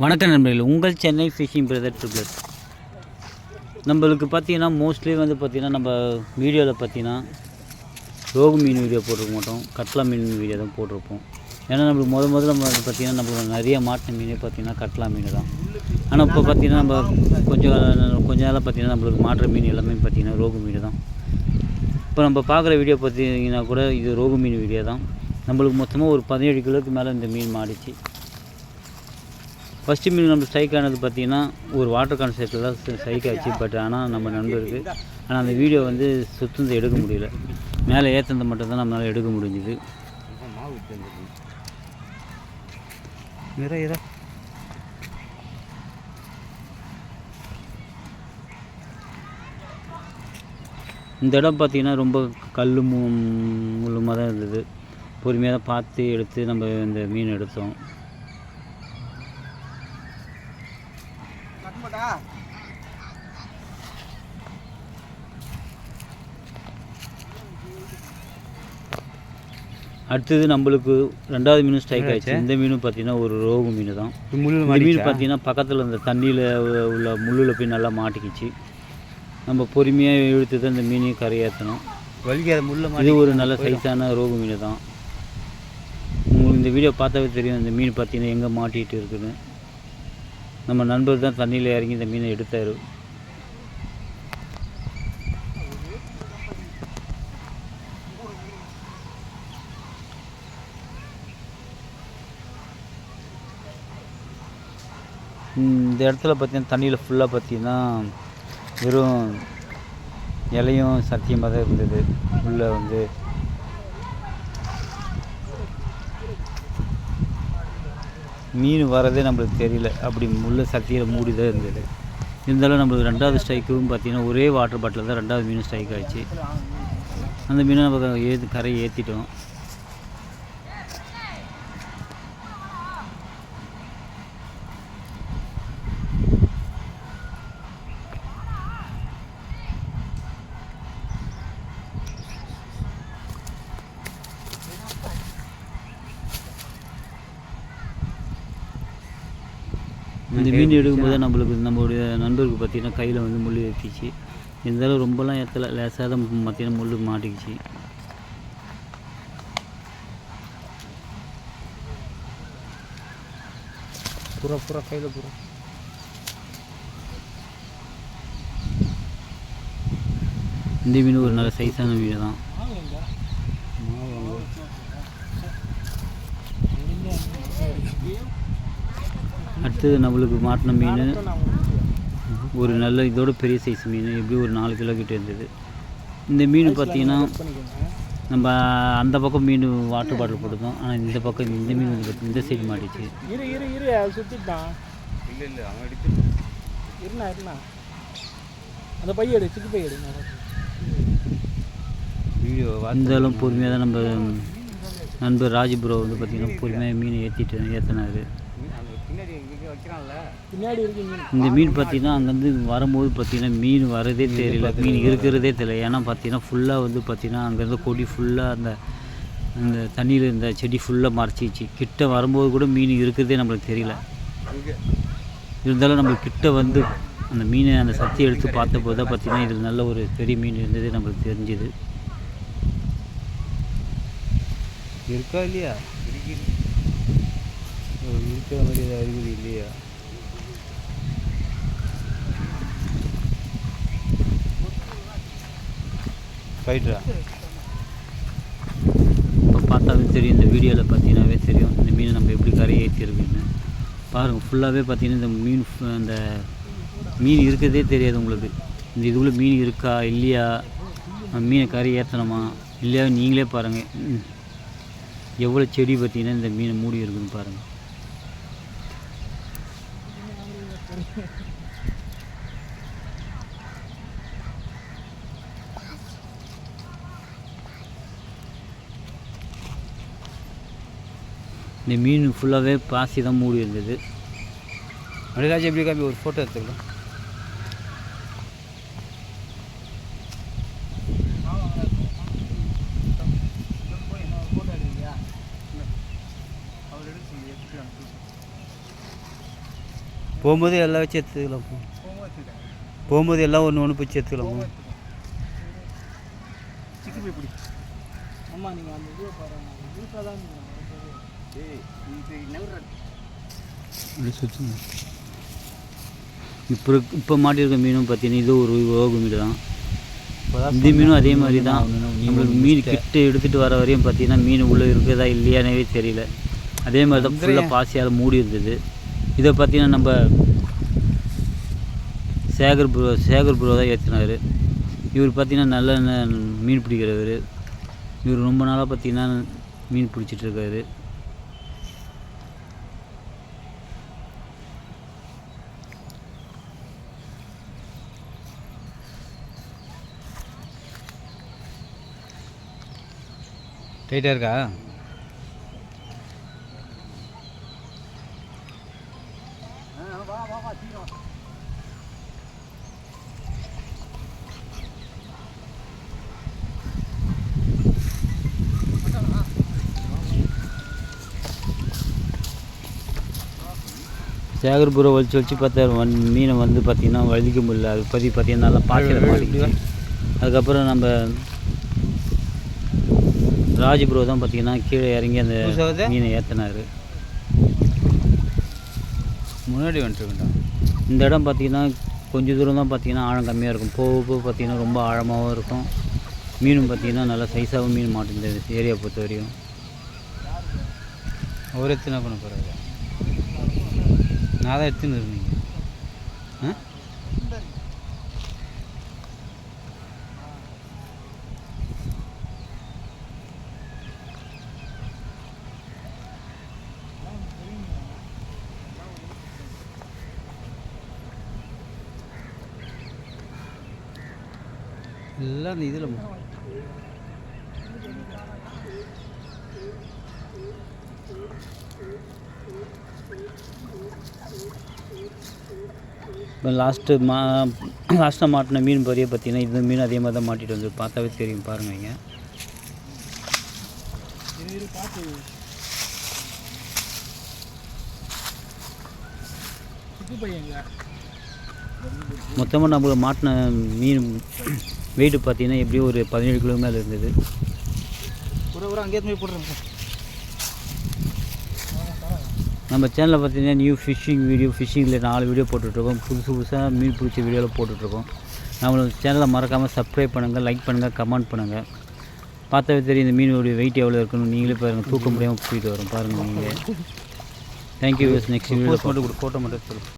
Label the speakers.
Speaker 1: வணக்கம் நண்பர்கள் உங்கள் சென்னை ஃபிஷிங் பிரதர் ட்ரிபிள் நம்மளுக்கு பார்த்தீங்கன்னா மோஸ்ட்லி வந்து பார்த்திங்கன்னா நம்ம வீடியோவில் பார்த்தீங்கன்னா ரோகு மீன் வீடியோ போட்டிருக்க மாட்டோம். கட்லா மீன் வீடியோ தான் போட்டிருப்போம். ஏன்னா நம்மளுக்கு முத முதல்ல நம்ம வந்து பார்த்தீங்கன்னா நம்மளுக்கு நிறைய மாட்டின மீனே பார்த்தீங்கன்னா கட்லா மீன் தான். ஆனால் இப்போ பார்த்தீங்கன்னா நம்ம கொஞ்சம் கொஞ்ச நாளாக பார்த்தீங்கன்னா நம்மளுக்கு மாட்டுற மீன் எல்லாமே பார்த்தீங்கன்னா ரோகு மீன் தான். இப்போ நம்ம பார்க்குற வீடியோ பார்த்தீங்கன்னா கூட இது ரோகு மீன் வீடியோ தான். நம்மளுக்கு மொத்தமாக ஒரு பதினேழு கிலோக்கு மேலே இந்த மீன் மாடிச்சு. ஃபஸ்ட்டு மீன் நம்ம ஸ்ட்ரைக் ஆனது பார்த்தீங்கன்னா ஒரு வாட்டர் கான்செப்டில் தான் ஸ்ட்ரைக் ஆச்சு பட் ஆனால் நம்ம நண்பருக்கு ஆனால் அந்த வீடியோ வந்து சுத்தந்து எடுக்க முடியல. மேலே ஏற்றுனது மட்டும்தான் நம்மளால் எடுக்க முடிஞ்சுது. இந்த இடம் பார்த்தீங்கன்னா ரொம்ப கல் முள்ளுமாக தான் இருந்தது. பொறுமையாக தான் பார்த்து எடுத்து நம்ம இந்த மீன் எடுத்தோம். அடுத்தது நம்மளுக்கு ரெண்டாவது மீனும் ஸ்ட்ரைக் ஆயிடுச்சு. இந்த மீனும் பார்த்தீங்கன்னா ஒரு ரோகு மீன் தான் மீன் பார்த்தீங்கன்னா பக்கத்தில் இந்த தண்ணியில் உள்ள முள்ளில் போய் நல்லா மாட்டிக்கிச்சு. நம்ம பொறுமையாக இழுத்து தான் இந்த மீனையும் கரையேற்றணும்.
Speaker 2: வலிக்காத முள்ள
Speaker 1: இது ஒரு நல்ல சைஸான ரோகு மீன் தான் உங்களுக்கு இந்த வீடியோ பார்த்தாவே தெரியும். இந்த மீன் பார்த்தீங்கன்னா எங்கே மாட்டிகிட்டு இருக்குன்னு. நம்ம நண்பர் தான் தண்ணியில் இறங்கி இந்த மீனை எடுத்தார். இந்த இடத்துல பார்த்தீங்கன்னா தண்ணியில் ஃபுல்லாக பார்த்தீங்கன்னா வெறும் இலையும் சத்தியமாக தான் இருந்தது. உள்ளே வந்து மீன் வரதே நம்மளுக்கு தெரியல. அப்படி உள்ள சத்தியில் மூடி தான் இருந்தது. இருந்தாலும் நம்மளுக்கு ரெண்டாவது ஸ்ட்ரைக்கும் பார்த்தீங்கன்னா ஒரே வாட்டர் பாட்டில் தான் ரெண்டாவது மீன் ஸ்ட்ரைக் ஆகிடுச்சு அந்த மீனை நம்ம ஏற்று கரையை ஏற்றிட்டோம் இந்த மீன் எடுக்கும்போது நம்மளுக்கு நம்மளுடைய நண்பருக்கு பார்த்தீங்கன்னா கையில் வந்து முள் ஏற்றிச்சு இருந்தாலும் ரொம்பலாம் ஏற்றல லேசாக தான் பார்த்தீங்கன்னா முள் மாட்டிக்கிச்சு.
Speaker 2: புறா புறா கையில் புறா.
Speaker 1: இந்த மீன் ஒரு நல்ல சைஸான மீன் தான் அடுத்தது நம்மளுக்கு மாட்டின மீன். ஒரு நல்ல இதோட பெரிய சைஸ் மீன். எப்படி ஒரு நாலு கிலோ கிட்ட இருந்தது. இந்த மீன் பார்த்தீங்கன்னா நம்ம அந்த பக்கம் மீன் வாட்டர் பாட்டில் போட்டுருந்தோம் ஆனால் இந்த பக்கம் இந்த மீன் வந்து இந்த சைடு மாட்டிச்சு.
Speaker 3: இரு இரு இரு. அது சுத்திட்டான்
Speaker 2: இல்லை இல்லை. அவன் எடுத்து
Speaker 3: இருண்ணா இருண்ணா அந்த பைய எடு சிக்கு பைய எடு.
Speaker 2: வீடியோ
Speaker 1: வந்தாலும் பொறுமையாக தான் நம்ம நண்பர் ராஜ் ப்ரோ வந்து பார்த்திங்கன்னா பொறுமையாக மீன் ஏற்றிட்டு ஏற்றினாரு
Speaker 2: பின்னாடி இங்கே வைக்கிறான்ல
Speaker 3: பின்னாடி இருக்கு மீன்
Speaker 1: இந்த மீன் பார்த்தீங்கன்னா அங்கேருந்து வரும்போது பார்த்தீங்கன்னா மீன் வரதே தெரியல. மீன் இருக்கிறதே தெரியல. ஏன்னா பார்த்தீங்கன்னா ஃபுல்லாக வந்து பார்த்தீங்கன்னா அங்கேருந்து கொடி ஃபுல்லாக அந்த அந்த தண்ணியில் இருந்த செடி ஃபுல்லாக மறைச்சிச்சு கிட்ட வரும்போது கூட மீன் இருக்கிறதே நம்மளுக்கு தெரியல. இருந்தாலும் நம்ம கிட்ட வந்து அந்த மீனை அந்த சத்தி எடுத்து பார்த்தபோது தான் பார்த்தீங்கன்னா இதில் நல்ல ஒரு பெரிய மீன் இருந்தது நம்மளுக்கு தெரிஞ்சுது.
Speaker 2: இருக்கா இல்லையா? இருக்கிற மாதிரி எதாவது அறிகுறி இல்லையா? ஃபைட்ரா
Speaker 1: இப்போ பார்த்தாவே தெரியும் இந்த வீடியோவில் பார்த்தீங்கன்னாவே தெரியும் இந்த மீனை நம்ம எப்படி கரை ஏற்றிருக்குன்னு பாருங்கள் ஃபுல்லாகவே பார்த்தீங்கன்னா இந்த மீன் ஃபு- அந்த மீன் இருக்கிறதே தெரியாது உங்களுக்கு. இந்த இதுக்குள்ளே மீன் இருக்கா இல்லையா? மீனை கரை ஏற்றணுமா இல்லையா நீங்களே பாருங்கள் எவ்வளோ செடி பார்த்தீங்கன்னா இந்த மீனை மூடி இருக்குதுன்னு பாருங்கள் இந்த மீன் ஃபுல்லாகவே பாசி தான் மூடி இருந்தது.
Speaker 2: மணிராஜ் எப்படி காப்பி? ஒரு ஃபோட்டோ எடுத்துக்கலாம். போகும்போது எல்லாம் வச்சு எடுத்துக்கலாம். போகும்போது எல்லாம் ஒன்று ஒன்று பிடிச்சி எடுத்துக்கலாம்
Speaker 1: இப்போ இப்போ மாட்டியிருக்க மீனும் பார்த்தீங்கன்னா இது ஒரு ரோகு மீன் தான். இந்த மீனும் அதே மாதிரி தான். நம்மளுக்கு மீன் கிட்ட எடுத்துகிட்டு வர வரையும் பார்த்தீங்கன்னா மீன் உள்ளே இருக்குதா இல்லையானே தெரியல. அதே மாதிரி தான் ஃபுல்லாக பாசியால் மூடி இருந்தது. இதை பார்த்தீங்கன்னா நம்ம சேகர் ப்ரோ சேகர் ப்ரோ தான் ஏற்றினார் இவர் பார்த்தீங்கன்னா நல்ல மீன் பிடிக்கிறவர். இவர் ரொம்ப நாளாக பார்த்தீங்கன்னா மீன் பிடிச்சிட்ருக்காரு.
Speaker 2: டைட்டாக இருக்கா?
Speaker 1: சேகர் ப்ரோ வலிச்சு வலிச்சு பார்த்தாரு. வன் மீனை வந்து பார்த்தீங்கன்னா வலிக்க முடியல. அது பற்றி பார்த்தீங்கன்னா நல்லா பாசியில் மாட்டிக்கிச்சு அதுக்கப்புறம் நம்ம ராஜ் ப்ரோ தான் பார்த்தீங்கன்னா கீழே இறங்கி அந்த? மீனை ஏற்றினார்
Speaker 2: முன்னாடி வந்துட்டு
Speaker 1: இந்த இடம் பார்த்தீங்கன்னா கொஞ்சம் தூரம் தான் பார்த்தீங்கன்னா ஆழம் கம்மியாக இருக்கும். போக போக பார்த்தீங்கன்னா ரொம்ப ஆழமாகவும் இருக்கும். மீனும் பார்த்தீங்கன்னா நல்லா சைஸாகவும் மீன் மாட்டுது இந்த ஏரியா பொறுத்த வரையும்.
Speaker 2: அவர் எத்தனை பண்ண போகிறாரு நான் தான் எடுத்துன்னு இருந்தீங்க ஆ? எல்லாம் அந்த இதில்
Speaker 1: இப்போ லாஸ்ட்டு மா லாஸ்ட்டாக மாட்டின மீன் பொரிய பார்த்தீங்கன்னா இந்த மீன் அதே மாதிரி தான் மாட்டிட்டு வந்து பார்த்தாவே தெரியும். பாருங்க இங்கே. மொத்தமாக நம்மளுக்கு மாட்டின மீன் வெயிட் பார்த்தீங்கன்னா எப்படியும் ஒரு பதினேழு கிலோ மேலே இருந்தது.
Speaker 3: ஒரு ஒரு அங்கேயே போய் போட்டுருங்க
Speaker 1: நம்ம சேனலில் பார்த்தீங்கன்னா நியூ ஃபிஷ்ஷிங் வீடியோ ஃபிஷ்ஷிங்கில் நாலு வீடியோ போட்டுட்ருக்கோம். புதுசு புதுசாக மீன் பிடிச்ச வீடியோவில் போட்டுட்ருக்கோம். நம்மளோட சேனலை மறக்காமல் சப்ஸ்கிரைப் பண்ணுங்கள் லைக் பண்ணுங்கள் கமெண்ட் பண்ணுங்கள் பார்த்தாவே தெரியும் இந்த மீனோடைய வெயிட் எவ்வளோ இருக்குன்னு. நீங்களே பாருங்கள் தூக்க முடியாமல் போயிட்டு வரும். பாருங்கள் நீங்கள். தேங்க்யூ நெக்ஸ்ட் வீடியோ
Speaker 2: போஸ்ட் மட்டும் கொடு ஃபோட்டோ மட்டும்